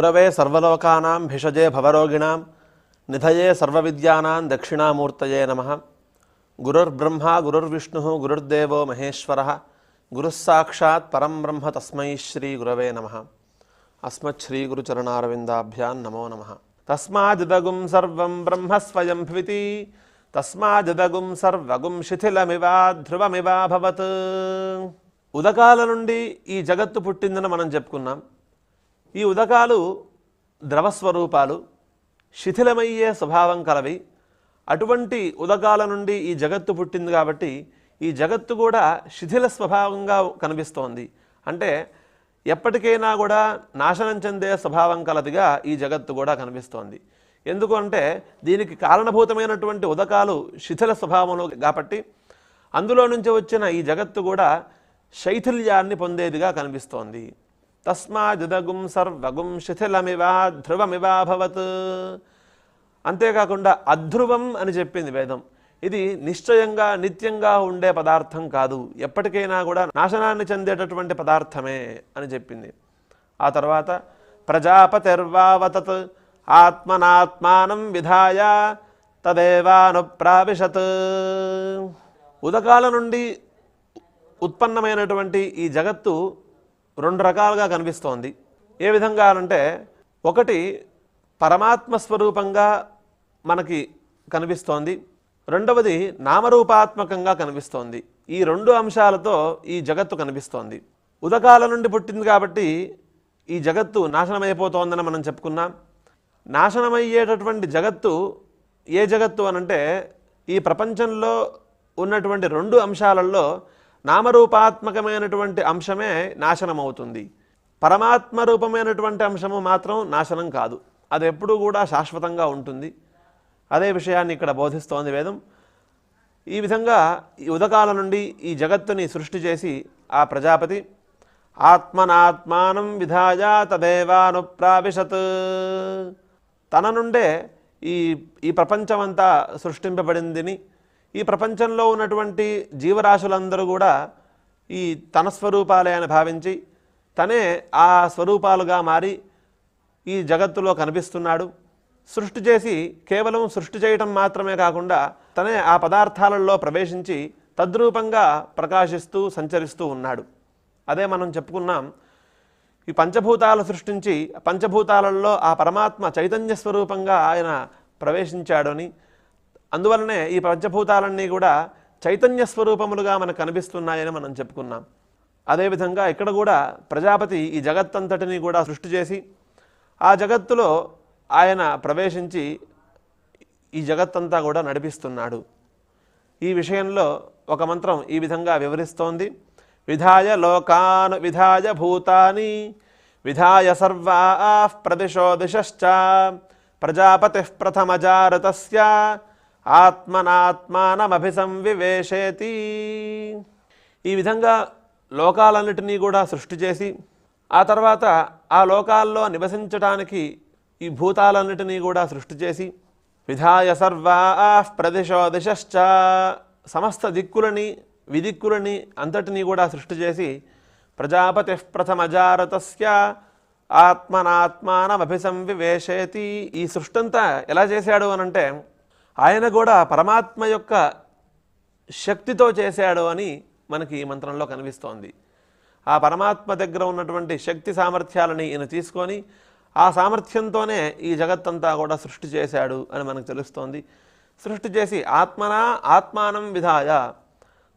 గురవే సర్వలోకానాం భిషజే భవరోగిణాం నిధయే సర్వవిద్యానాం దక్షిణామూర్తయే నమ. గురుర్బ్రహ్మ గురుర్విష్ణు గురుర్దేవో మహేశ్వర. గురుస్సాక్షాత్ పరం బ్రహ్మ తస్మై శ్రీ గురవే నమ. అస్మచ్శ్రీ గురుచరణారవిందాభ్యాం నమో నమ. తస్మాదిదగుం సర్వం బ్రహ్మ స్వయం భవితి. తస్మాదిదగుం సర్వగుం శిథిలమివా ధ్రువమివాభవత్ ఉదకాల నుండి ఈ జగత్తు పుట్టిందని మనం చెప్పుకున్నాం. ఈ ఉదకాలు ద్రవస్వరూపాలు శిథిలమయ్యే స్వభావం కలవి. అటువంటి ఉదకాల నుండి ఈ జగత్తు పుట్టింది కాబట్టి ఈ జగత్తు కూడా శిథిల స్వభావంగా కనిపిస్తోంది. అంటే ఎప్పటికైనా కూడా నాశనం చెందే స్వభావం కలదిగా ఈ జగత్తు కూడా కనిపిస్తోంది. ఎందుకు అంటే దీనికి కారణభూతమైనటువంటి ఉదకాలు శిథిల స్వభావంలో కాబట్టి అందులో నుంచి వచ్చిన ఈ జగత్తు కూడా శైథిల్యాన్ని పొందేదిగా కనిపిస్తోంది. తస్మాదిదగుం సర్వగుం శిథిలమివా ధ్రువమివాభవత్ అంతేకాకుండా అధ్రువం అని చెప్పింది వేదం. ఇది నిశ్చయంగా నిత్యంగా ఉండే పదార్థం కాదు. ఎప్పటికైనా కూడా నాశనాన్ని చెందేటటువంటి పదార్థమే అని చెప్పింది. ఆ తర్వాత ప్రజాపతిర్వావతత్ ఆత్మనాత్మానం విధాయ తదేవానుప్రావిశత్. ఉదకాల నుండి ఉత్పన్నమైనటువంటి ఈ జగత్తు రెండు రకాలుగా కనిపిస్తోంది. ఏ విధంగా అంటే ఒకటి పరమాత్మ స్వరూపంగా మనకి కనిపిస్తోంది. రెండవది నామరూపాత్మకంగా కనిపిస్తోంది. ఈ రెండు అంశాలతో ఈ జగత్తు కనిపిస్తోంది. ఉదకాల నుండి పుట్టింది కాబట్టి ఈ జగత్తు నాశనమైపోతోందని మనం చెప్పుకున్నాం. నాశనమయ్యేటటువంటి జగత్తు ఏ జగత్తు అనంటే ఈ ప్రపంచంలో ఉన్నటువంటి రెండు అంశాలలో నామరూపాత్మకమైనటువంటి అంశమే నాశనమవుతుంది. పరమాత్మ రూపమైనటువంటి అంశము మాత్రం నాశనం కాదు. అది ఎప్పుడూ కూడా శాశ్వతంగా ఉంటుంది. అదే విషయాన్ని ఇక్కడ బోధిస్తోంది వేదం. ఈ విధంగా ఈ ఉదకాల నుండి ఈ జగత్తుని సృష్టి చేసి ఆ ప్రజాపతి ఆత్మనాత్మానం విధాయ తదేవానుప్రావిశత్. తన నుండే ఈ ఈ ప్రపంచమంతా సృష్టింపబడిందిని ఈ ప్రపంచంలో ఉన్నటువంటి జీవరాశులందరూ కూడా ఈ తన స్వరూపాలే అని భావించి తనే ఆ స్వరూపాలుగా మారి ఈ జగత్తులో కనిపిస్తున్నాడు. సృష్టి చేసి కేవలం సృష్టి చేయటం మాత్రమే కాకుండా తనే ఆ పదార్థాలలో ప్రవేశించి తద్రూపంగా ప్రకాశిస్తూ సంచరిస్తూ ఉన్నాడు. అదే మనం చెప్పుకున్నాం ఈ పంచభూతాలు సృష్టించి పంచభూతాలలో ఆ పరమాత్మ చైతన్య స్వరూపంగా ఆయన ప్రవేశించాడని అందువలనే ఈ పంచభూతాలన్నీ కూడా చైతన్య స్వరూపములుగా మనకు కనిపిస్తున్నాయని మనం చెప్పుకున్నాం. అదేవిధంగా ఇక్కడ కూడా ప్రజాపతి ఈ జగత్తంతటిని కూడా సృష్టి చేసి ఆ జగత్తులో ఆయన ప్రవేశించి ఈ జగత్తంతా కూడా నడిపిస్తున్నాడు. ఈ విషయంలో ఒక మంత్రం ఈ విధంగా వివరిస్తోంది. విధాయ లోకాన్ విధాయ భూతాని విధాయ సర్వా ప్రదిశో దిశ్చ ప్రజాపతి ప్రథమజారతస్య ఆత్మనాత్మానమభిసంవివేశేతి. ఈ విధంగా లోకాలన్నిటినీ కూడా సృష్టి చేసి ఆ తర్వాత ఆ లోకాల్లో నివసించటానికి ఈ భూతాలన్నిటినీ కూడా సృష్టి చేసి విధాయ సర్వా ప్రదిశో దిశ్చ సమస్త దిక్కులని విదిక్కులని అంతటినీ కూడా సృష్టి చేసి ప్రజాపతి ప్రథమజారతస్య ఆత్మనాత్మానమభిసంవివేశేతి. ఈ సృష్టంతా ఎలా చేశాడు అనంటే ఆయన కూడా పరమాత్మ యొక్క శక్తితో చేశాడు అని మనకి ఈ మంత్రంలో కనిపిస్తోంది. ఆ పరమాత్మ దగ్గర ఉన్నటువంటి శక్తి సామర్థ్యాలని ఈయన తీసుకొని ఆ సామర్థ్యంతోనే ఈ జగత్తంతా కూడా సృష్టి చేశాడు అని మనకు తెలుస్తోంది. సృష్టి చేసి ఆత్మనా ఆత్మానం విధాయ.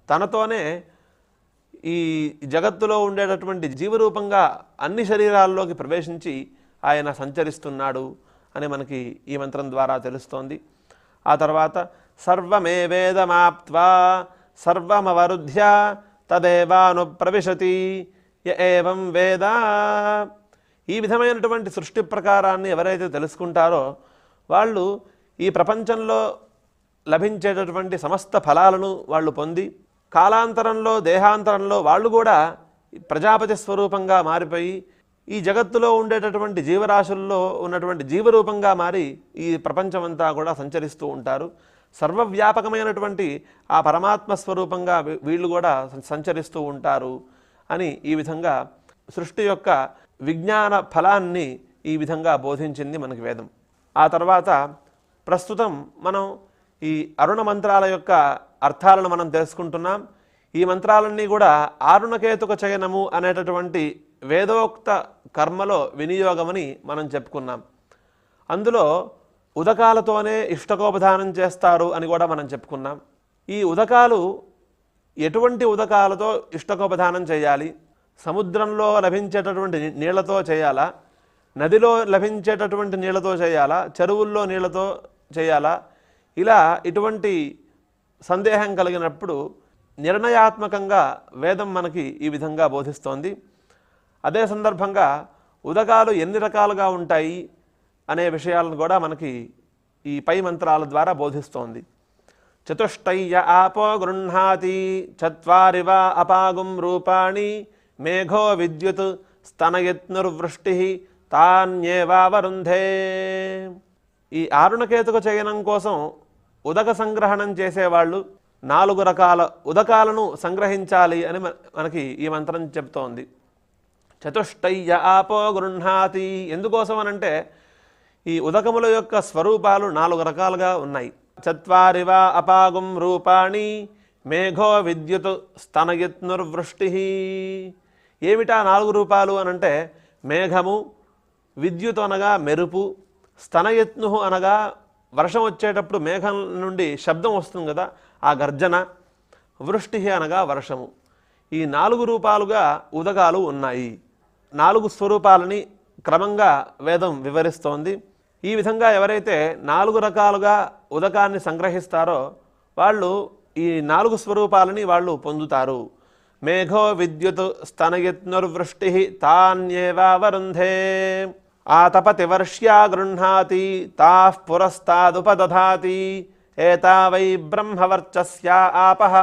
తనతోనే ఈ జగత్తులో ఉండేటటువంటి జీవరూపంగా అన్ని శరీరాల్లోకి ప్రవేశించి ఆయన సంచరిస్తున్నాడు అని మనకి ఈ మంత్రం ద్వారా తెలుస్తోంది. ఆ తర్వాత సర్వమే వేదమాప్త్వా సర్వమవరుధ్య తదేవాను ప్రవిశతి ఏవం వేద. ఈ విధమైనటువంటి సృష్టి ప్రకారాన్ని ఎవరైతే తెలుసుకుంటారో వాళ్ళు ఈ ప్రపంచంలో లభించేటటువంటి సమస్త ఫలాలను వాళ్ళు పొంది కాలాంతరంలో దేహాంతరంలో వాళ్ళు కూడా ప్రజాపతి స్వరూపంగా మారిపోయి ఈ జగత్తులో ఉండేటటువంటి జీవరాశుల్లో ఉన్నటువంటి జీవరూపంగా మారి ఈ ప్రపంచమంతా కూడా సంచరిస్తూ ఉంటారు. సర్వవ్యాపకమైనటువంటి ఆ పరమాత్మ స్వరూపంగా వీళ్ళు కూడా సంచరిస్తూ ఉంటారు అని ఈ విధంగా సృష్టి యొక్క విజ్ఞాన ఫలాన్ని ఈ విధంగా బోధించింది మనకి వేదం. ఆ తర్వాత ప్రస్తుతం మనం ఈ అరుణ మంత్రాల యొక్క అర్థాలను మనం తెలుసుకుంటున్నాం. ఈ మంత్రాలన్నీ కూడా ఆరుణకేతుక చయనము అనేటటువంటి వేదోక్త కర్మలో వినియోగమని మనం చెప్పుకున్నాం. అందులో ఉదకాలతోనే ఇష్టకోపదానం చేస్తారు అని కూడా మనం చెప్పుకున్నాం. ఈ ఉదకాలు ఎటువంటి ఉదకాలతో ఇష్టకోపదానం చేయాలి? సముద్రంలో లభించేటటువంటి నీళ్ళతో చేయాలా? నదిలో లభించేటటువంటి నీళ్ళతో చేయాలా? చెరువుల్లో నీళ్ళతో చేయాలా? ఇలా ఇటువంటి సందేహం కలిగినప్పుడు నిర్ణయాత్మకంగా వేదం మనకి ఈ విధంగా బోధిస్తోంది. అదే సందర్భంగా ఉదకాలు ఎన్ని రకాలుగా ఉంటాయి అనే విషయాలను కూడా మనకి ఈ పై మంత్రాల ద్వారా బోధిస్తోంది. చతుష్టయ్య ఆపో గృహ్ణాతి చత్వారివా అపాగుం రూపాణి మేఘో విద్యుత్ స్తనయత్నుర్వృష్టి తాన్యేవావరుంధే ఈ ఆరుణకేతుక చయనం కోసం ఉదక సంగ్రహణం చేసేవాళ్ళు నాలుగు రకాల ఉదకాలను సంగ్రహించాలి అని మనకి ఈ మంత్రం చెప్తోంది. చతుష్టయ్య ఆపో గృహ్ణాతి. ఎందుకోసం అనంటే ఈ ఉదకముల యొక్క స్వరూపాలు నాలుగు రకాలుగా ఉన్నాయి. చత్వారివా అపాగుం రూపాణి మేఘో విద్యుత్ స్తనయత్నుర్వృష్టి ఏమిటా నాలుగు రూపాలు అనంటే మేఘము విద్యుత్ అనగా మెరుపు స్తనయత్ను అనగా వర్షం వచ్చేటప్పుడు మేఘం నుండి శబ్దం వస్తుంది కదా ఆ గర్జన వృష్టి అనగా వర్షము. ఈ నాలుగు రూపాలుగా ఉదకాలు ఉన్నాయి. నాలుగు స్వరూపాలని క్రమంగా వేదం వివరిస్తోంది. ఈ విధంగా ఎవరైతే నాలుగు రకాలుగా ఉదకాన్ని సంగ్రహిస్తారో వాళ్ళు ఈ నాలుగు స్వరూపాలని వాళ్ళు పొందుతారు. మేఘో విద్యుత్ స్తనయత్నుర్వృష్టి తాన్యేవావరుంధే ఆతపతి వర్ష్యా గృహ్ణాతి తా పురస్తాదుపదధాతి. ఏతావై బ్రహ్మవర్చస్యా ఆపః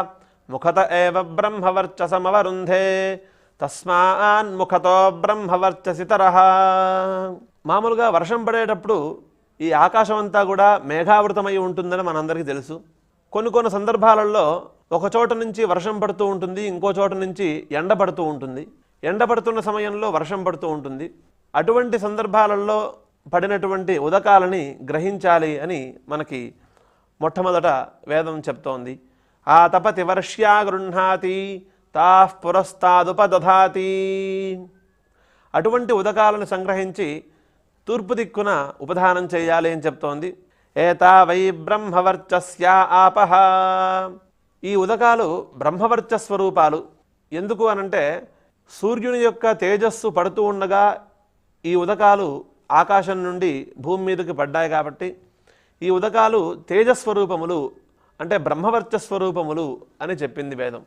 ముఖత ఏవ బ్రహ్మవర్చసమవరుంధే. తస్మాన్ముఖతో బ్రహ్మవర్చసితర మామూలుగా వర్షం పడేటప్పుడు ఈ ఆకాశం అంతా కూడా మేఘావృతమై ఉంటుందని మనందరికీ తెలుసు. కొన్ని కొన్ని సందర్భాలలో ఒక చోట నుంచి వర్షం పడుతూ ఉంటుంది ఇంకో చోట నుంచి ఎండ పడుతూ ఉంటుంది. ఎండ పడుతున్న సమయంలో వర్షం పడుతూ ఉంటుంది. అటువంటి సందర్భాలలో పడినటువంటి ఉదకాలని గ్రహించాలి అని మనకి మొట్టమొదట వేదం చెప్తోంది. ఆ తపతి వర్ష్యా గృహ్ణాతి తాః పురస్తాదుపదధాతి. అటువంటి ఉదకాలను సంగ్రహించి తూర్పు దిక్కున ఉపధానం చేయాలి అని చెప్తోంది. ఏతా వై బ్రహ్మవర్చస్యా ఆపహ ఈ ఉదకాలు బ్రహ్మవర్చ స్వరూపాలు ఎందుకు అనంటే సూర్యుని యొక్క తేజస్సు పడుతూ ఉండగా ఈ ఉదకాలు ఆకాశం నుండి భూమి మీదకి పడ్డాయి కాబట్టి ఈ ఉదకాలు తేజస్వరూపములు అంటే బ్రహ్మవర్చ స్వరూపములు అని చెప్పింది వేదం.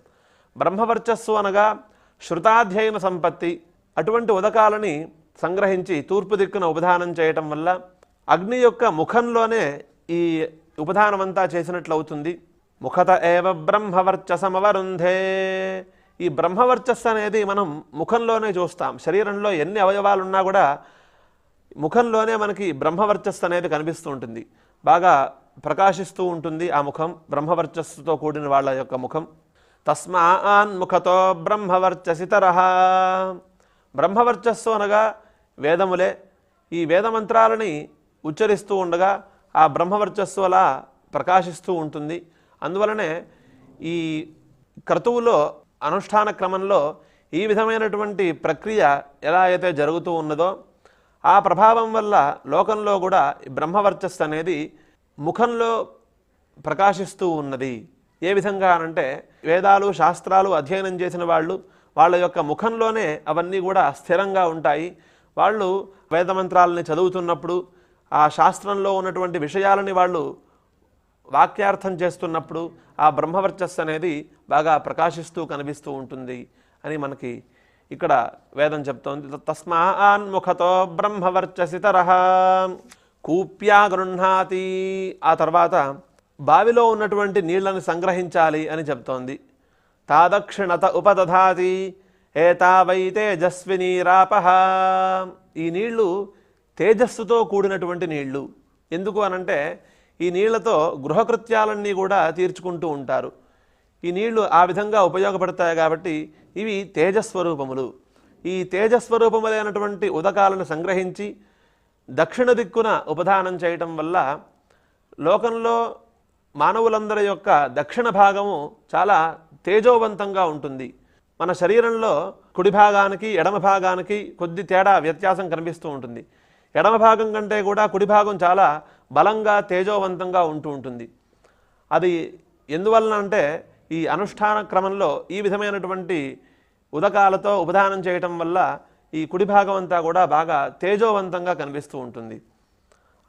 బ్రహ్మవర్చస్సు అనగా శృతాధ్యయన సంపత్తి. అటువంటి ఉదకాలని సంగ్రహించి తూర్పు దిక్కున ఉపధానం చేయటం వల్ల అగ్ని యొక్క ముఖంలోనే ఈ ఉపధానమంతా చేసినట్లవుతుంది. చేసినట్లు అవుతుంది ముఖత ఏవ బ్రహ్మవర్చసమవరుంధే. ఈ బ్రహ్మవర్చస్సు అనేది మనం ముఖంలోనే చూస్తాం. శరీరంలో ఎన్ని అవయవాలున్నా కూడా ముఖంలోనే మనకి బ్రహ్మవర్చస్సు అనేది కనిపిస్తూ ఉంటుంది. బాగా ప్రకాశిస్తూ ఉంటుంది ఆ ముఖం. బ్రహ్మవర్చస్సుతో కూడిన వాళ్ళ యొక్క ముఖం. తస్మాన్ ముఖతో బ్రహ్మవర్చస్సు అనగా వేదములే. ఈ వేదమంత్రాలని ఉచ్చరిస్తూ ఉండగా ఆ బ్రహ్మవర్చస్సు అలా ప్రకాశిస్తూ ఉంటుంది. అందువలనే ఈ క్రతువులో అనుష్ఠాన క్రమంలో ఈ విధమైనటువంటి ప్రక్రియ ఎలా అయితే జరుగుతూ ఉన్నదో ఆ ప్రభావం వల్ల లోకంలో కూడా బ్రహ్మవర్చస్సు అనేది ముఖంలో ప్రకాశిస్తూ ఉన్నది. ఏ విధంగా అనంటే వేదాలు శాస్త్రాలు అధ్యయనం చేసిన వాళ్ళు వాళ్ళ యొక్క ముఖంలోనే అవన్నీ కూడా స్థిరంగా ఉంటాయి. వాళ్ళు వేదమంత్రాలని చదువుతున్నప్పుడు ఆ శాస్త్రంలో ఉన్నటువంటి విషయాలని వాళ్ళు వాక్యార్థం చేస్తున్నప్పుడు ఆ బ్రహ్మవర్చస్సు అనేది బాగా ప్రకాశిస్తూ కనిపిస్తూ ఉంటుంది అని మనకి ఇక్కడ వేదం చెప్తోంది. తస్మాన్ముఖతో బ్రహ్మవర్చసితరహ కూప్యా గృహ్ణాతి. ఆ తర్వాత బావిలో ఉన్నటువంటి నీళ్ళను సంగ్రహించాలి అని చెప్తోంది. తాదక్షిణత ఉపదధాతి తావై తేజస్విని రాపహ ఈ నీళ్ళు తేజస్సుతో కూడినటువంటి నీళ్ళు. ఎందుకు అనంటే ఈ నీళ్ళతో గృహకృత్యాలన్నీ కూడా తీర్చుకుంటూ ఉంటారు. ఈ నీళ్ళు ఆ విధంగా ఉపయోగపడతాయి కాబట్టి ఇవి తేజస్వరూపములు. ఈ తేజస్వరూపములైనటువంటి ఉదకాలను సంగ్రహించి దక్షిణ దిక్కున ఉపధానం చేయటం వల్ల లోకంలో మానవులందరి యొక్క దక్షిణ భాగము చాలా తేజోవంతంగా ఉంటుంది. మన శరీరంలో కుడి భాగానికి ఎడమ భాగానికి కొద్ది తేడా వ్యత్యాసం కనిపిస్తూ ఉంటుంది. ఎడమ భాగం కంటే కూడా కుడి భాగం చాలా బలంగా తేజోవంతంగా ఉంటూ ఉంటుంది. అది ఎందువలన అంటే ఈ అనుష్ఠాన క్రమంలో ఈ విధమైనటువంటి ఉదకాలతో ఉపదానం చేయటం వల్ల ఈ కుడి భాగం అంతా కూడా బాగా తేజోవంతంగా కనిపిస్తూ ఉంటుంది.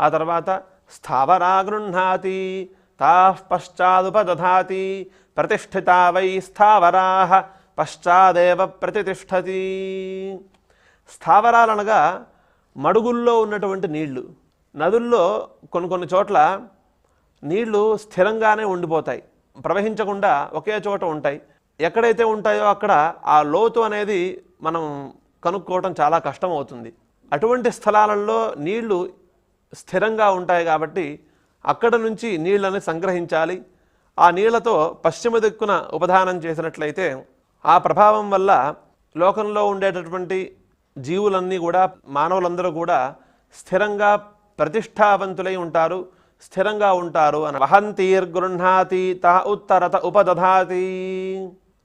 ఆ తర్వాత స్థావరా గృహ్ణాతి తా పశ్చాదుపదధాతి ప్రతిష్ఠితా వై స్థావరాహ పశ్చాదేవ ప్రతిష్టతి స్థావరాలనగా మడుగుల్లో ఉన్నటువంటి నీళ్ళు. నదుల్లో కొన్ని కొన్ని చోట్ల నీళ్ళు స్థిరంగానే ఉండిపోతాయి. ప్రవహించకుండా ఒకే చోట ఉంటాయి. ఎక్కడైతే ఉంటాయో అక్కడ ఆ లోతు అనేది మనం కనుక్కోవటం చాలా కష్టం అవుతుంది అటువంటి స్థలాలలో నీళ్ళు స్థిరంగా ఉంటాయి కాబట్టి అక్కడ నుంచి నీళ్ళని సంగ్రహించాలి. ఆ నీళ్ళతో పశ్చిమ దిక్కున ఉపధానం చేసినట్లయితే ఆ ప్రభావం వల్ల లోకంలో ఉండేటటువంటి జీవులన్నీ కూడా మానవులందరూ కూడా స్థిరంగా ప్రతిష్టావంతులై ఉంటారు స్థిరంగా ఉంటారు అని వహంతీర్గృహ్ణాతి తా ఉత్తరత ఉపదధాతి.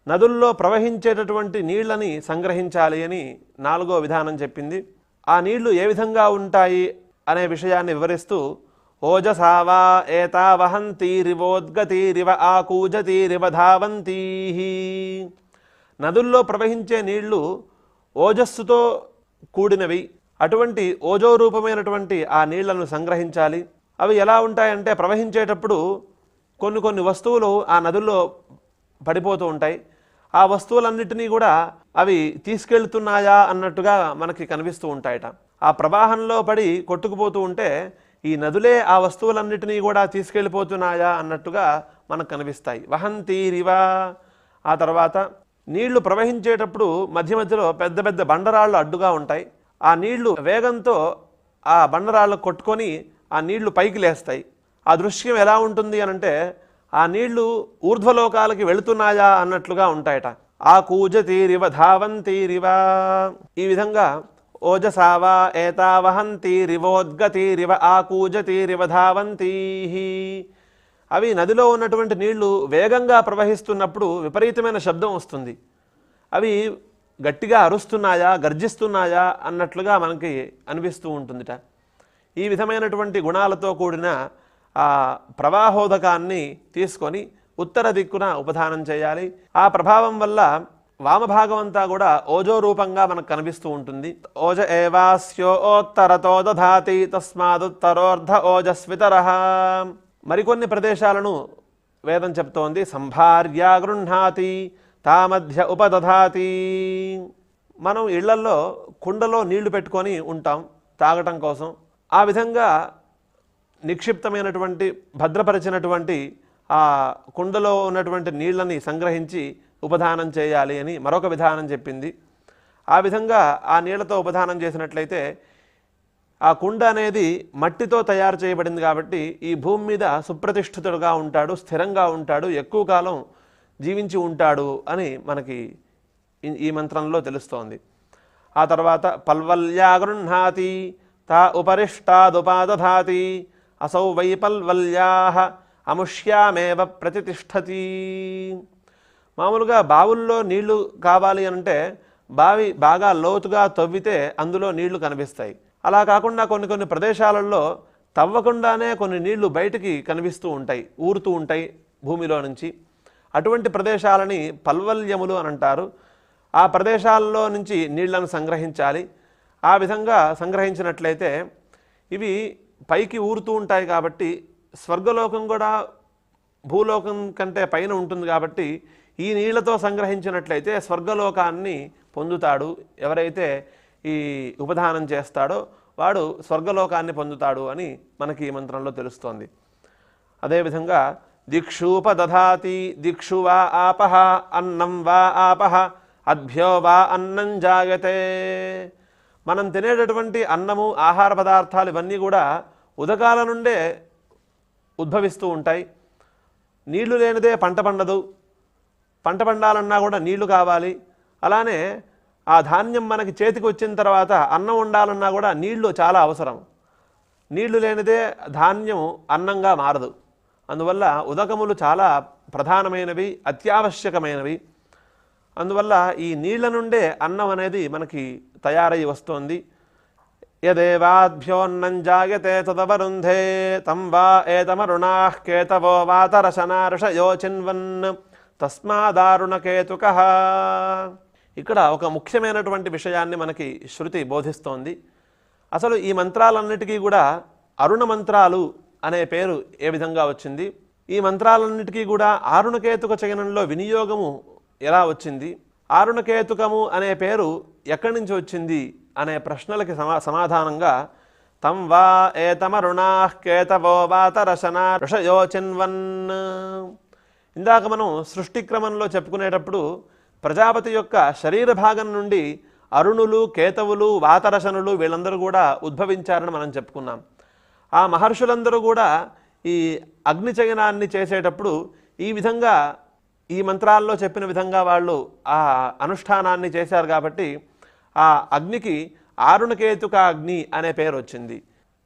నదుల్లో ప్రవహించేటటువంటి నీళ్ళని సంగ్రహించాలి అని నాలుగో విధానం చెప్పింది. ఆ నీళ్ళు ఏ విధంగా ఉంటాయి అనే విషయాన్ని వివరిస్తూ ఓజసావా ఏతా వహంతీరివోద్గతీరివ ఆకూజతీరివ ధావంతీ నదుల్లో ప్రవహించే నీళ్ళు ఓజస్సుతో కూడినవి. అటువంటి ఓజో రూపమైనటువంటి ఆ నీళ్ళను సంగ్రహించాలి. అవి ఎలా ఉంటాయంటే ప్రవహించేటప్పుడు కొన్ని కొన్ని వస్తువులు ఆ నదుల్లో పడిపోతూ ఉంటాయి. ఆ వస్తువులన్నిటినీ కూడా అవి తీసుకెళ్తున్నాయా అన్నట్టుగా మనకి కనిపిస్తూ ఉంటాయట. ఆ ప్రవాహంలో పడి కొట్టుకుపోతూ ఉంటే ఈ నదులే ఆ వస్తువులన్నిటినీ కూడా తీసుకెళ్ళిపోతున్నాయా అన్నట్టుగా మనకు కనిపిస్తాయి. వహంతీరివా ఆ తర్వాత నీళ్ళు ప్రవహించేటప్పుడు మధ్య మధ్యలో పెద్ద పెద్ద బండరాళ్ళు అడ్డుగా ఉంటాయి. ఆ నీళ్ళు వేగంతో ఆ బండరాళ్ళు కొట్టుకొని ఆ నీళ్ళు పైకి లేస్తాయి. ఆ దృశ్యం ఎలా ఉంటుంది అనంటే ఆ నీళ్ళు ఊర్ధ్వలోకాలకి వెళుతున్నాయా అన్నట్లుగా ఉంటాయట. ఆ కూజ తీరివ ధావంతీరివా ఈ విధంగా ఓజసావా రివ ఆ కూజతీరివ ధావంతీ. అవి నదిలో ఉన్నటువంటి నీళ్ళు వేగంగా ప్రవహిస్తున్నప్పుడు విపరీతమైన శబ్దం వస్తుంది. అవి గట్టిగా అరుస్తున్నాయా గర్జిస్తున్నాయా అన్నట్లుగా మనకి అనిపిస్తూ ఉంటుందిట. ఈ విధమైనటువంటి గుణాలతో కూడిన ఆ ప్రవాహోదకాన్ని తీసుకొని ఉత్తర దిక్కున ఉపధానం చేయాలి. ఆ ప్రభావం వల్ల వామభాగం అంతా కూడా ఓజో రూపంగా మనకు కనిపిస్తూ ఉంటుంది. ఓజ ఏవాస్యోత్తరతో దధాతి తస్మాదుత్తరోర్ధ ఓజస్వితర. మరికొన్ని ప్రదేశాలను వేదం చెప్తోంది. సంభార్య గృహ్ణాతి తా మధ్య ఉపదధాతి. మనం ఇళ్ళల్లో కుండలో నీళ్ళు పెట్టుకొని ఉంటాం తాగటం కోసం. ఆ విధంగా నిక్షిప్తమైనటువంటి భద్రపరిచినటువంటి ఆ కుండలో ఉన్నటువంటి నీళ్ళని సంగ్రహించి ఉపధానం చేయాలి అని మరొక విధానం చెప్పింది. ఆ విధంగా ఆ నీళ్ళతో ఉపధానం చేసినట్లయితే ఆ కుండ అనేది మట్టితో తయారు చేయబడింది కాబట్టి ఈ భూమి మీద సుప్రతిష్ఠితుడుగా ఉంటాడు స్థిరంగా ఉంటాడు ఎక్కువ కాలం జీవించి ఉంటాడు అని మనకి ఈ- ఈ మంత్రంలో తెలుస్తోంది. ఆ తర్వాత పల్వల్యా గృహ్ణాతి తా ఉపరిష్టాదుపాదధాతి అసౌ వై పల్వల్యా అముష్యామేవ ప్రతిష్టతి మామూలుగా బావుల్లో నీళ్ళు కావాలి అంటే బావి బాగా లోతుగా తవ్వితే అందులో నీళ్ళు కనిపిస్తాయి. అలా కాకుండా కొన్ని కొన్ని ప్రదేశాలలో తవ్వకుండానే కొన్ని నీళ్ళు బయటికి కనిపిస్తూ ఉంటాయి ఊరుతూ ఉంటాయి భూమిలో నుంచి. అటువంటి ప్రదేశాలని పల్వల్యములు అని అంటారు ఆ ప్రదేశాల్లో నుంచి నీళ్ళను సంగ్రహించాలి. ఆ విధంగా సంగ్రహించినట్లయితే ఇవి పైకి ఊరుతూ ఉంటాయి కాబట్టి స్వర్గలోకం కూడా భూలోకం కంటే పైన ఉంటుంది కాబట్టి ఈ నీళ్ళతో సంగ్రహించినట్లయితే స్వర్గలోకాన్ని పొందుతాడు. ఎవరైతే ఈ ఉపదానం చేస్తాడో వాడు స్వర్గలోకాన్ని పొందుతాడు అని మనకి ఈ మంత్రంలో తెలుస్తోంది. అదేవిధంగా దిక్షూపదధాతి దిక్షు వా ఆపహ అన్నం వా ఆపహ అద్భ్యో వా అన్నం జాయతే. మనం తినేటటువంటి అన్నము ఆహార పదార్థాలు ఇవన్నీ కూడా ఉదకాల నుండే ఉద్భవిస్తూ ఉంటాయి. నీళ్ళు లేనిదే పంట పండదు. పంట పండాలన్నా కూడా నీళ్ళు కావాలి. అలానే ఆ ధాన్యం మనకి చేతికి వచ్చిన తర్వాత అన్నం ఉండాలన్నా కూడా నీళ్ళు చాలా అవసరం. నీళ్ళు లేనిదే ధాన్యం అన్నంగా మారదు. అందువల్ల ఉదకములు చాలా ప్రధానమైనవి అత్యావశ్యకమైనవి. అందువల్ల ఈ నీళ్ళ నుండే అన్నం అనేది మనకి తయారై వస్తోంది. యదేవాభ్యోన్నం జాయతే తదవరుంధే తం వా ఏతమరుణా కేతవో వాతరశనా ఋషయో చిన్వన్ తస్మాదారుణకేతుక. ఇక్కడ ఒక ముఖ్యమైనటువంటి విషయాన్ని మనకి శృతి బోధిస్తోంది. అసలు ఈ మంత్రాలన్నిటికీ కూడా అరుణ మంత్రాలు అనే పేరు ఏ విధంగా వచ్చింది? ఈ మంత్రాలన్నిటికీ కూడా ఆరుణకేతుక చయనంలో వినియోగము ఎలా వచ్చింది? ఆరుణకేతుకము అనే పేరు ఎక్కడి నుంచి వచ్చింది అనే ప్రశ్నలకి సమా సమాధానంగా తం వా ఏతమరుణా కేతవో వాతరశనా ఋషయోచిన్వన్. ఇందాక మనం సృష్టి క్రమంలో చెప్పుకునేటప్పుడు ప్రజాపతి యొక్క శరీర భాగం నుండి అరుణులు కేతవులు వాతరశనులు వీళ్ళందరూ కూడా ఉద్భవించారని మనం చెప్పుకున్నాం. ఆ మహర్షులందరూ కూడా ఈ అగ్నిచయనాన్ని చేసేటప్పుడు ఈ విధంగా ఈ మంత్రాల్లో చెప్పిన విధంగా వాళ్ళు ఆ అనుష్ఠానాన్ని చేశారు కాబట్టి ఆ అగ్నికి ఆరుణకేతుక అగ్ని అనే పేరు వచ్చింది.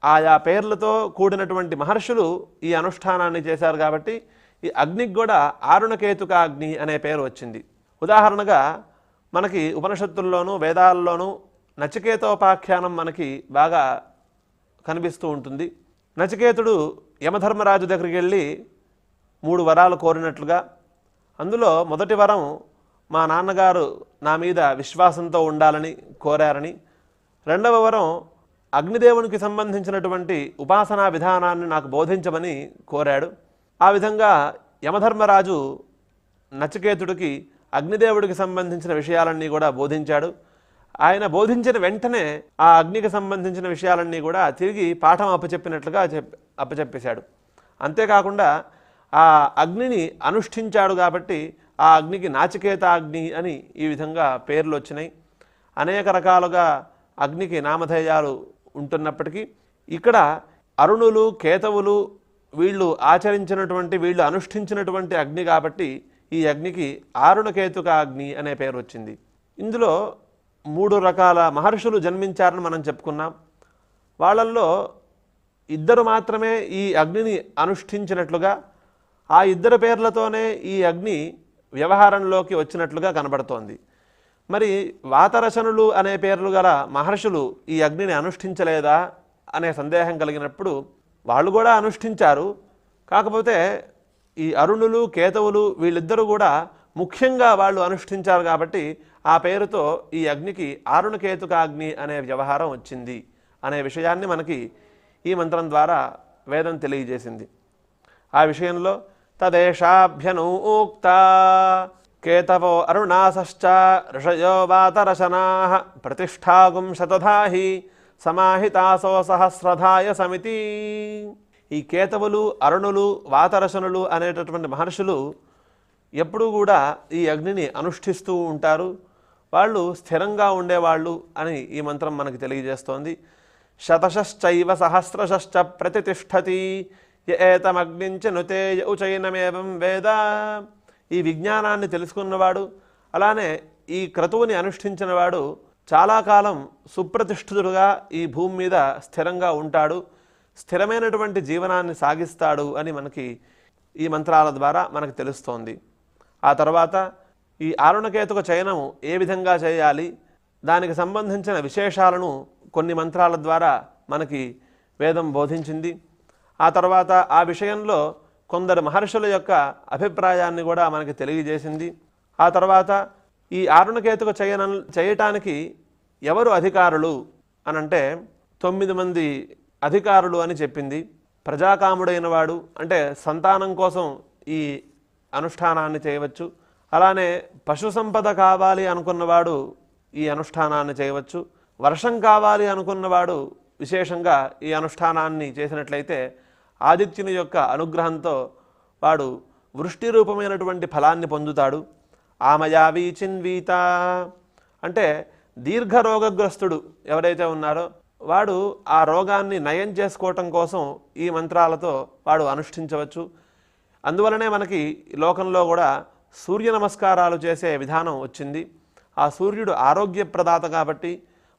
ఆయా పేర్లతో కూడినటువంటి మహర్షులు ఈ అనుష్ఠానాన్ని చేశారు కాబట్టి ఈ అగ్నికి కూడా ఆరుణకేతుక అగ్ని అనే పేరు వచ్చింది. ఉదాహరణగా మనకి ఉపనిషత్తుల్లోనూ వేదాల్లోనూ నచికేతోపాఖ్యానం మనకి బాగా కనిపిస్తూ ఉంటుంది. నచికేతుడు యమధర్మరాజు దగ్గరికి వెళ్ళి మూడు వరాలు కోరినట్లుగా అందులో మొదటి వరం మా నాన్నగారు నా మీద విశ్వాసంతో ఉండాలని కోరారని రెండవ వరం అగ్నిదేవునికి సంబంధించినటువంటి ఉపాసనా విధానాన్ని నాకు బోధించమని కోరాడు. ఆ విధంగా యమధర్మరాజు నచికేతుడికి అగ్నిదేవుడికి సంబంధించిన విషయాలన్నీ కూడా బోధించాడు. ఆయన బోధించిన వెంటనే ఆ అగ్నికి సంబంధించిన విషయాలన్నీ కూడా తిరిగి పాఠం అప్పచెప్పినట్లుగా చెప్ అప్పచెప్పేశాడు. అంతేకాకుండా ఆ అగ్నిని అనుష్ఠించాడు కాబట్టి ఆ అగ్నికి నాచికేత అగ్ని అని ఈ విధంగా పేర్లు వచ్చినాయి. అనేక రకాలుగా అగ్నికి నామధేయాలు ఉంటున్నప్పటికీ ఇక్కడ అరుణులు కేతవులు వీళ్ళు ఆచరించినటువంటి వీళ్ళు అనుష్ఠించినటువంటి అగ్ని కాబట్టి ఈ అగ్నికి ఆరుణకేతుక అగ్ని అనే పేరు వచ్చింది. ఇందులో మూడు రకాల మహర్షులు జన్మించారని మనం చెప్పుకున్నాం. వాళ్ళల్లో ఇద్దరు మాత్రమే ఈ అగ్నిని అనుష్ఠించినట్లుగా ఆ ఇద్దరు పేర్లతోనే ఈ అగ్ని వ్యవహారంలోకి వచ్చినట్లుగా కనబడుతోంది. మరి వాతరచనులు అనే పేర్లు గల మహర్షులు ఈ అగ్నిని అనుష్ఠించలేదా అనే సందేహం కలిగినప్పుడు వాళ్ళు కూడా అనుష్ఠించారు. కాకపోతే ఈ అరుణులు కేతవులు వీళ్ళిద్దరూ కూడా ముఖ్యంగా వాళ్ళు అనుష్ఠించారు కాబట్టి ఆ పేరుతో ఈ అగ్నికి అరుణకేతుకాగ్ని అనే వ్యవహారం వచ్చింది అనే విషయాన్ని మనకి ఈ మంత్రం ద్వారా వేదం తెలియజేసింది. ఆ విషయంలో తదేషాభ్యనూక్త కేతవో అరుణాసశ్చ ఋషయో వాతరశనా ప్రతిష్టాగుం శతధాహి సమాహితాసో సహస్రధాయ సమితి. ఈ కేతవులు అరుణులు వాతరశనులు అనేటటువంటి మహర్షులు ఎప్పుడూ కూడా ఈ అగ్నిని అనుష్ఠిస్తూ ఉంటారు. వాళ్ళు స్థిరంగా ఉండేవాళ్ళు అని ఈ మంత్రం మనకి తెలియజేస్తోంది. శతశ్చైవ సహస్రశ్చ ప్రతిష్టతి ఏతమగ్నించ నుతే ఉచైనమేవం వేద. ఈ విజ్ఞానాన్ని తెలుసుకున్నవాడు అలానే ఈ క్రతువుని అనుష్ఠించినవాడు చాలా కాలం సుప్రతిష్ఠితుడుగా ఈ భూమి మీద స్థిరంగా ఉంటాడు స్థిరమైనటువంటి జీవనాన్ని సాగిస్తాడు అని మనకి ఈ మంత్రాల ద్వారా మనకు తెలుస్తోంది. ఆ తర్వాత ఈ ఆరుణకేతుక చయనం ఏ విధంగా చేయాలి దానికి సంబంధించిన విశేషాలను కొన్ని మంత్రాల ద్వారా మనకి వేదం బోధించింది. ఆ తర్వాత ఆ విషయంలో కొందరు మహర్షుల యొక్క అభిప్రాయాన్ని కూడా మనకి తెలియజేసింది. ఆ తర్వాత ఈ ఆరుణకేతుక చేయన చేయటానికి ఎవరు అధికారులు అనంటే తొమ్మిది మంది అధికారులు అని చెప్పింది. ప్రజాకాముడైన వాడు అంటే సంతానం కోసం ఈ అనుష్ఠానాన్ని చేయవచ్చు. అలానే పశు సంపద కావాలి అనుకున్నవాడు ఈ అనుష్ఠానాన్ని చేయవచ్చు. వర్షం కావాలి అనుకున్నవాడు విశేషంగా ఈ అనుష్ఠానాన్ని చేసినట్లయితే ఆదిత్యుని యొక్క అనుగ్రహంతో వాడు వృష్టి రూపమైనటువంటి ఫలాన్ని పొందుతాడు. ఆమయా వీచిన్వీత అంటే దీర్ఘ రోగగ్రస్తుడు ఎవరైతే ఉన్నారో వాడు ఆ రోగాన్ని నయం చేసుకోవటం కోసం ఈ మంత్రాలతో వాడు అనుష్ఠించవచ్చు. అందువలనే మనకి లోకంలో కూడా సూర్య నమస్కారాలు చేసే విధానం వచ్చింది. ఆ సూర్యుడు ఆరోగ్యప్రదాత కాబట్టి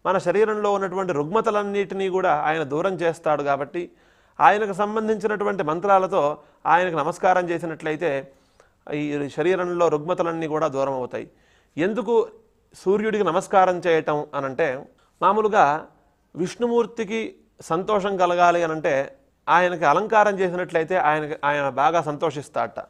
మన శరీరంలో ఉన్నటువంటి రుగ్మతలన్నిటినీ కూడా ఆయన దూరం చేస్తాడు కాబట్టి ఆయనకు సంబంధించినటువంటి మంత్రాలతో ఆయనకు నమస్కారం చేసినట్లయితే ఈ శరీరంలో రుగ్మతలన్నీ కూడా దూరం అవుతాయి. ఎందుకు సూర్యుడికి నమస్కారం చేయటం అనంటే మామూలుగా విష్ణుమూర్తికి సంతోషం కలగాలి అనంటే ఆయనకి అలంకారం చేసినట్లయితే ఆయనకి ఆయన బాగా సంతోషిస్తాట.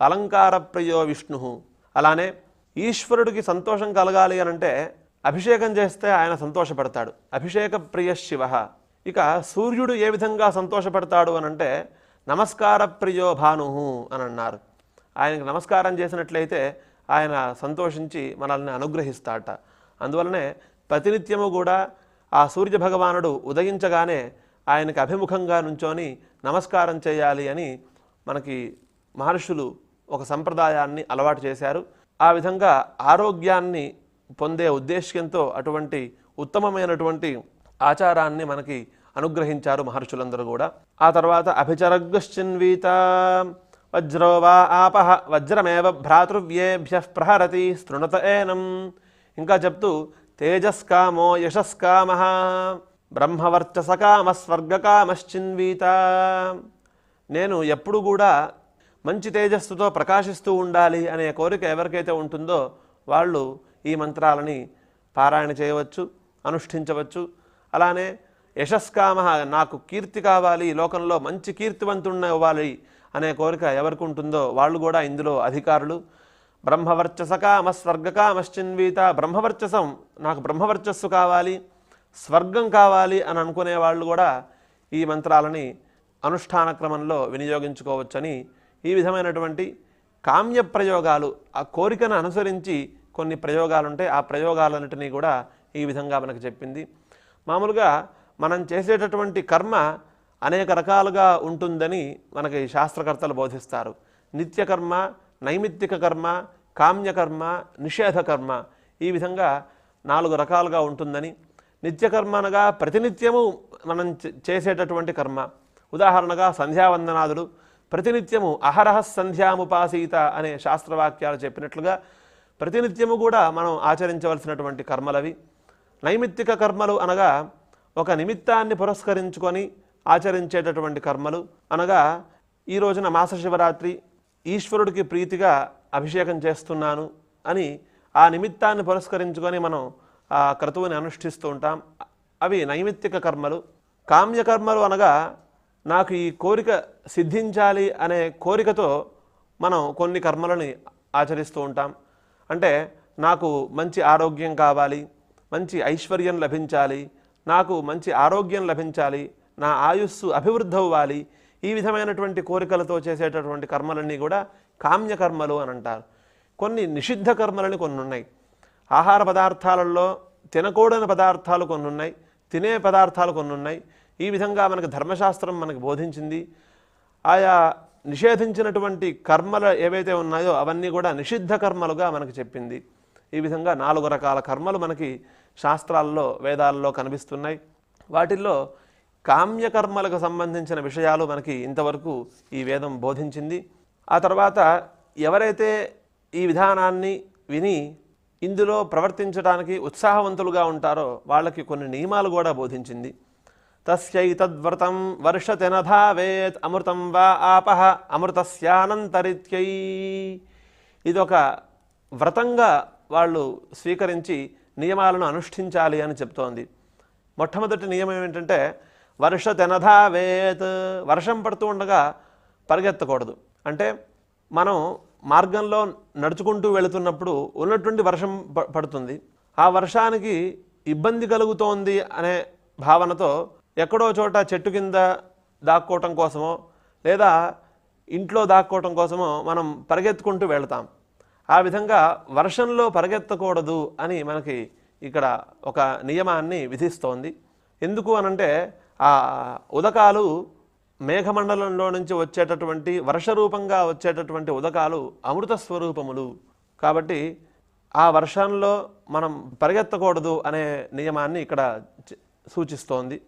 అలంకార ప్రియో విష్ణు. అలానే ఈశ్వరుడికి సంతోషం కలగాలి అనంటే అభిషేకం చేస్తే ఆయన సంతోషపడతాడు. అభిషేక ప్రియ శివ. ఇక సూర్యుడు ఏ విధంగా సంతోషపడతాడు అనంటే నమస్కార ప్రియో భాను అని అన్నారు. ఆయనకు నమస్కారం చేసినట్లయితే ఆయన సంతోషించి మనల్ని అనుగ్రహిస్తాట. అందువలనే ప్రతినిత్యము కూడా ఆ సూర్య భగవానుడు ఉదయించగానే ఆయనకి అభిముఖంగా నుంచొని నమస్కారం చేయాలి అని మనకి మహర్షులు ఒక సంప్రదాయాన్ని అలవాటు చేశారు. ఆ విధంగా ఆరోగ్యాన్ని పొందే ఉద్దేశ్యంతో అటువంటి ఉత్తమమైనటువంటి ఆచారాన్ని మనకి అనుగ్రహించారు మహర్షులందరూ కూడా. ఆ తర్వాత అభిచరగ్శ్చిన్వీత వజ్రో వా ఆపహ వజ్రమేవ భ్రాతృవ్యేభ్య ప్రహరతి స్తృణత ఏనం. ఇంకా చెప్తూ తేజస్కామో యశస్కామ. బ్రహ్మవర్చసకామ స్వర్గకామశ్చిన్వీత నేను ఎప్పుడు కూడా మంచి తేజస్సుతో ప్రకాశిస్తూ ఉండాలి అనే కోరిక ఎవరికైతే ఉంటుందో వాళ్ళు ఈ మంత్రాలని పారాయణ చేయవచ్చు అనుష్ఠించవచ్చు. అలానే యశస్కామ నాకు కీర్తి కావాలి లోకంలో మంచి కీర్తివంతుడిని అవ్వాలి అనే కోరిక ఎవరికి ఉంటుందో వాళ్ళు కూడా ఇందులో అధికారులు. బ్రహ్మవర్చసకామ స్వర్గకామశ్చిన్వీత బ్రహ్మవర్చసం నాకు బ్రహ్మవర్చస్సు కావాలి స్వర్గం కావాలి అని అనుకునే వాళ్ళు కూడా ఈ మంత్రాలని అనుష్ఠాన క్రమంలో వినియోగించుకోవచ్చని ఈ విధమైనటువంటి కామ్య ప్రయోగాలు ఆ కోరికను అనుసరించి కొన్ని ప్రయోగాలు ఉంటాయి ఆ ప్రయోగాలన్నిటినీ కూడా ఈ విధంగా మనకు చెప్పింది. మామూలుగా మనం చేసేటటువంటి కర్మ అనేక రకాలుగా ఉంటుందని మనకి శాస్త్రకర్తలు బోధిస్తారు. నిత్యకర్మ నైమిత్తిక కర్మ కామ్యకర్మ నిషేధకర్మ ఈ విధంగా నాలుగు రకాలుగా ఉంటుందని. నిత్యకర్మ అనగా ప్రతినిత్యము మనం చే- చేసేటటువంటి కర్మ. ఉదాహరణగా సంధ్యావందనాదులు. ప్రతినిత్యము అహరహ సంధ్యాముపాసీత అనే శాస్త్రవాక్యాలు చెప్పినట్లుగా ప్రతినిత్యము కూడా మనం ఆచరించవలసినటువంటి కర్మలవి. నైమిత్తిక కర్మలు అనగా ఒక నిమిత్తాన్ని పురస్కరించుకొని ఆచరించేటటువంటి కర్మలు. అనగా ఈ రోజున మాస శివరాత్రి ఈశ్వరుడికి ప్రీతిగా అభిషేకం చేస్తున్నాను అని ఆ నిమిత్తాన్ని పురస్కరించుకొని మనం ఆ క్రతువుని అనుష్ఠిస్తూ ఉంటాం. అవి నైమిత్తిక కర్మలు. కామ్యకర్మలు అనగా నాకు ఈ కోరిక సిద్ధించాలి అనే కోరికతో మనం కొన్ని కర్మలని ఆచరిస్తూ ఉంటాం. అంటే నాకు మంచి ఆరోగ్యం కావాలి మంచి ఐశ్వర్యం లభించాలి నాకు మంచి ఆరోగ్యం లభించాలి నా ఆయుస్సు అభివృద్ధి అవ్వాలి ఈ విధమైనటువంటి కోరికలతో చేసేటటువంటి కర్మలన్నీ కూడా కామ్యకర్మలు అని అంటారు. కొన్ని నిషిద్ధ కర్మలని కొన్ని ఉన్నాయి ఆహార పదార్థాలలో తినకూడని పదార్థాలు కొన్ని ఉన్నాయి తినే పదార్థాలు కొన్ని ఉన్నాయి ఈ విధంగా మనకు ధర్మశాస్త్రం మనకు బోధించింది. ఆయా నిషేధించినటువంటి కర్మలు ఏవైతే ఉన్నాయో అవన్నీ కూడా నిషిద్ధ కర్మలుగా మనకు చెప్పింది. ఈ విధంగా నాలుగు రకాల కర్మలు మనకి శాస్త్రాల్లో వేదాల్లో కనిపిస్తున్నాయి. వాటిల్లో కామ్యకర్మలకు సంబంధించిన విషయాలు మనకి ఇంతవరకు ఈ వేదం బోధించింది. ఆ తర్వాత ఎవరైతే ఈ విధానాన్ని విని ఇందులో ప్రవర్తించడానికి ఉత్సాహవంతులుగా ఉంటారో వాళ్ళకి కొన్ని నియమాలు కూడా బోధించింది. తస్యైతద్వ్రతం వర్షతినధావేత్ అమృతం వా ఆపహ అమృతస్యానంతరిత్యై. ఇదొక వ్రతంగా వాళ్ళు స్వీకరించి నియమాలను అనుష్ఠించాలి అని చెప్తోంది. మొట్టమొదటి నియమం ఏంటంటే వర్ష తెనధావేత్ వర్షం పడుతూ ఉండగా పరిగెత్తకూడదు. అంటే మనం మార్గంలో నడుచుకుంటూ వెళుతున్నప్పుడు ఉన్నటువంటి వర్షం పడుతుంది. ఆ వర్షానికి ఇబ్బంది కలుగుతోంది అనే భావనతో ఎక్కడో చోట చెట్టు కింద దాక్కోవటం కోసమో లేదా ఇంట్లో దాక్కోవటం కోసమో మనం పరిగెత్తుకుంటూ వెళతాం. ఆ విధంగా వర్షంలో పరిగెత్తకూడదు అని మనకి ఇక్కడ ఒక నియమాన్ని విధిస్తోంది. ఎందుకు అనంటే ఆ ఉదకాలు మేఘమండలంలో నుంచి వచ్చేటటువంటి వర్షరూపంగా వచ్చేటటువంటి ఉదకాలు అమృత స్వరూపములు. కాబట్టి ఆ వర్షంలో మనం పరిగెత్తకూడదు అనే నియమాన్ని ఇక్కడ సూచిస్తోంది.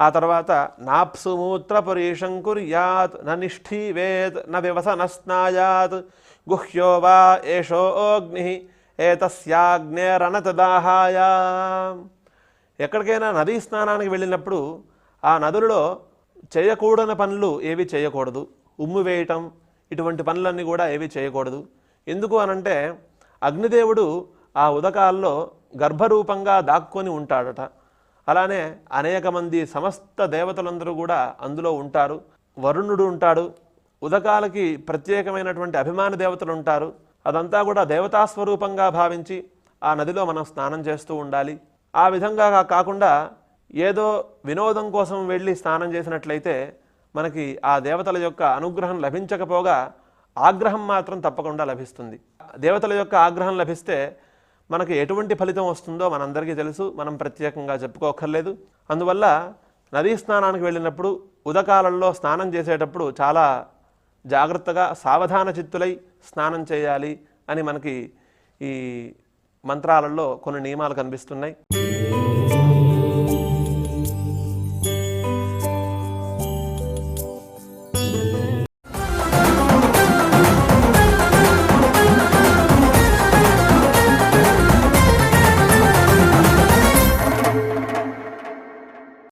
ఆ తర్వాత నాప్సు మూత్ర పరీషం కుర్యాత్ న నిష్ఠీవేత్ న వివసన స్నాయాత్ గుహ్యో వా ఏషో అగ్ని ఏతస్యాగ్నేరనతదాహాయ. ఎక్కడికైనా నదీ స్నానానికి వెళ్ళినప్పుడు ఆ నదులలో చేయకూడని పనులు ఏవి చేయకూడదు. ఉమ్ము వేయటం ఇటువంటి పనులన్నీ కూడా ఏవి చేయకూడదు. ఎందుకు అనంటే అగ్నిదేవుడు ఆ ఉదకాల్లో గర్భరూపంగా దాక్కొని ఉంటాడట. అలానే అనేక మంది సమస్త దేవతలందరూ కూడా అందులో ఉంటారు. వరుణుడు ఉంటాడు. ఉదకాలకి ప్రత్యేకమైనటువంటి అభిమాన దేవతలు ఉంటారు. అదంతా కూడా దేవతా స్వరూపంగా భావించి ఆ నదిలో మనం స్నానం చేస్తూ ఉండాలి. ఆ విధంగా కాకుండా ఏదో వినోదం కోసం వెళ్ళి స్నానం చేసినట్లయితే మనకి ఆ దేవతల యొక్క అనుగ్రహం లభించకపోగా ఆగ్రహం మాత్రం తప్పకుండా లభిస్తుంది. దేవతల యొక్క ఆగ్రహం లభిస్తే మనకి ఎటువంటి ఫలితం వస్తుందో మనందరికీ తెలుసు. మనం ప్రత్యేకంగా చెప్పుకోకర్లేదు అందువల్ల నదీ స్నానానికి వెళ్ళినప్పుడు ఉదకాలలో స్నానం చేసేటప్పుడు చాలా జాగ్రత్తగా సావధాన చిత్తులై స్నానం చేయాలి అని మనకి ఈ మంత్రాలలో కొన్ని నియమాలు కనిపిస్తున్నాయి.